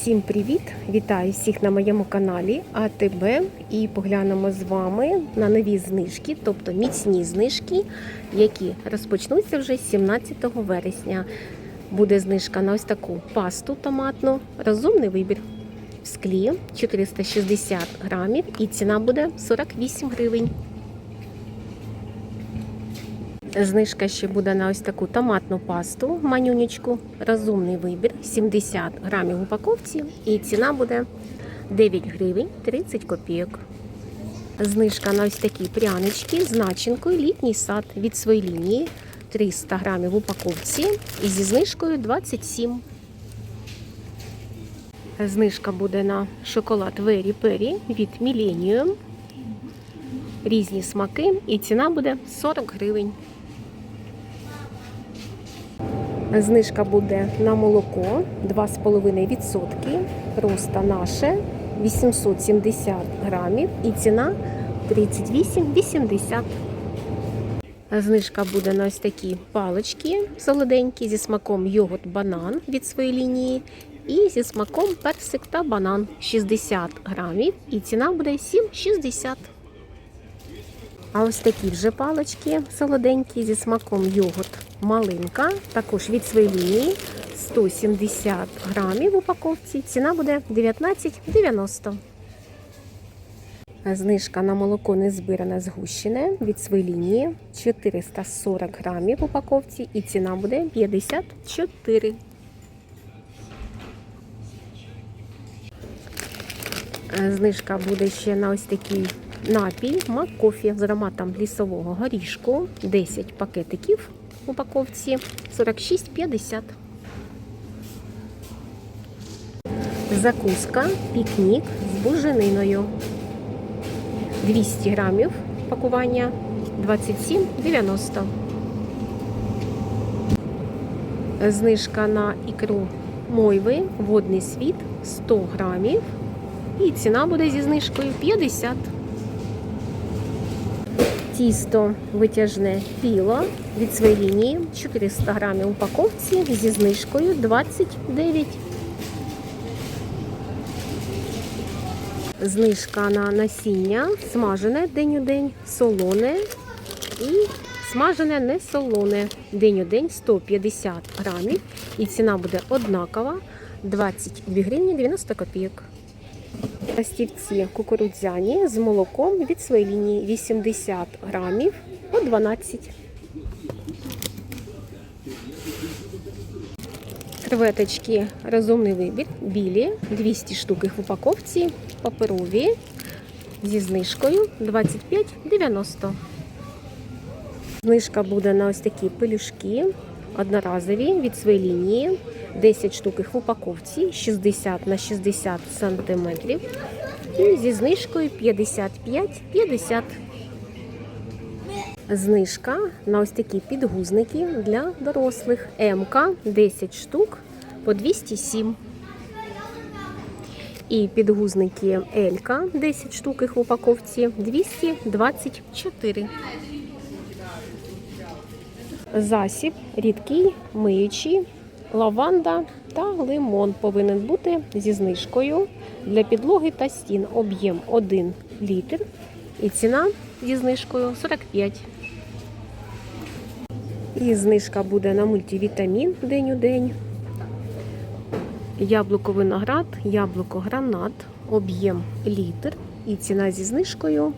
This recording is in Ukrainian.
Всім привіт! Вітаю всіх на моєму каналі АТБ і поглянемо з вами на нові знижки, тобто міцні знижки, які розпочнуться вже 17 вересня. Буде знижка на ось таку пасту томатну, розумний вибір в склі 460 грамів і ціна буде 48 гривень. Знижка ще буде на ось таку томатну пасту, манюнечку, розумний вибір, 70 грамів в упаковці, і ціна буде 9 гривень 30 копійок. Знижка на ось такі прянички з начинкою літній сад від своєї лінії 300 грамів в упаковці і зі знижкою 27. Знижка буде на шоколад Вері Пері від Millennium. Різні смаки, і ціна буде 40 гривень. Знижка буде на молоко 2,5%. Просто наше 870 грамів і ціна 38,80. Знижка буде на ось такі палички солоденькі зі смаком йогурт банан від своєї лінії. І зі смаком персик та банан 60 грамів. І ціна буде 7,60. А ось такі вже палички солоденькі зі смаком йогурт малинка. Також від своєї лінії 170 грамів в упаковці. Ціна буде 19,90. Знижка на молоко незбиране згущене від своєї лінії 440 грамів в упаковці і ціна буде 54. Знижка буде ще на ось такий напій Маккофі з ароматом лісового горішку. 10 пакетиків в упаковці 46,50. Закуска пікнік з бужениною. 200 грамів пакування 27,90. Знижка на ікру мойви, водний світ 100 грамів. І ціна буде зі знижкою 50. Тісто витяжне філо від своєї лінії 400 грамів упаковці зі знижкою 29. Знижка на насіння смажене день у день, солоне і смажене не солоне день у день 150 грамів. І ціна буде однакова 22 гривні 90 копійок. Пластівці кукурудзяні з молоком від своєї лінії 80 грамів по 12. Креветочки розумний вибір, білі, 200 штук в упаковці, паперові зі знижкою 25,90. Знижка буде на ось такі пелюшки одноразові від своєї лінії. 10 штук їх в упаковці 60 на 60 сантиметрів. І зі знижкою 55,50. Знижка на ось такі підгузники для дорослих. МК 10 штук по 207. І підгузники Елька 10 штук їх в упаковці 224. Засіб рідкий, миючий, лаванда та лимон повинен бути зі знижкою для підлоги та стін. Об'єм 1 літр. І ціна зі знижкою 45. І знижка буде на мультивітамін день у день. Яблуко виноград, яблуко гранат, об'єм літр. І ціна зі знижкою